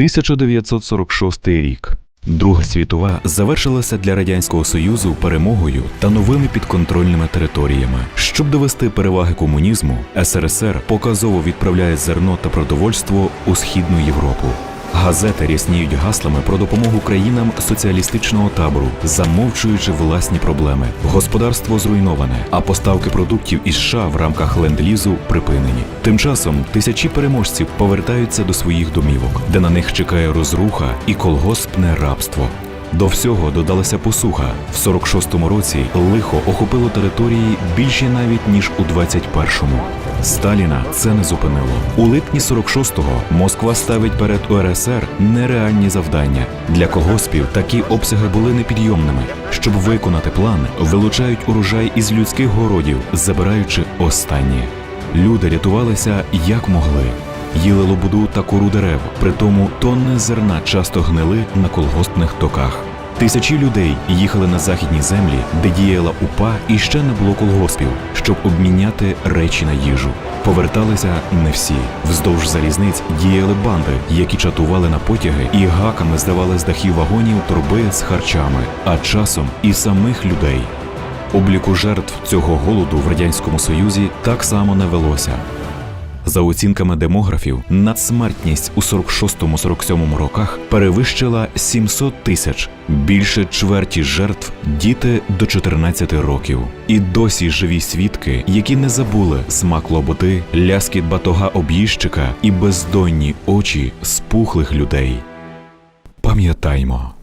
1946 рік. Друга світова завершилася для радянського союзу перемогою та новими підконтрольними територіями. Щоб довести переваги комунізму, СРСР показово відправляє зерно та продовольство у східну Європу. Газети рясніють гаслами про допомогу країнам соціалістичного табору, замовчуючи власні проблеми. Господарство зруйноване, а поставки продуктів із США в рамках ленд-лізу припинені. Тим часом тисячі переможців повертаються до своїх домівок, де на них чекає розруха і колгоспне рабство. До всього додалася посуха. В 46-му році лихо охопило території більше навіть ніж у 21-му. Сталіна це не зупинило. У липні 46-го Москва ставить перед УРСР нереальні завдання. Для колгоспів такі обсяги були непідйомними. Щоб виконати план, вилучають урожай із людських городів, забираючи останнє. Люди рятувалися як могли. Їли лобуду та кору дерев, притому тонни зерна часто гнили на колгоспних токах. Тисячі людей їхали на західні землі, де діяла УПА і ще не було колгоспів, щоб обміняти речі на їжу. Поверталися не всі. Вздовж залізниць діяли банди, які чатували на потяги і гаками здавали з дахів вагонів торби з харчами, а часом і самих людей. Обліку жертв цього голоду в радянському союзі так само не велося. За оцінками демографів, надсмертність у 46-47 роках перевищила 700 тисяч. Більше чверті жертв діти до 14 років. І досі живі свідки, які не забули смак лоботи, ляскіт батога об'їжджика і бездонні очі спухлих людей. Пам'ятаймо.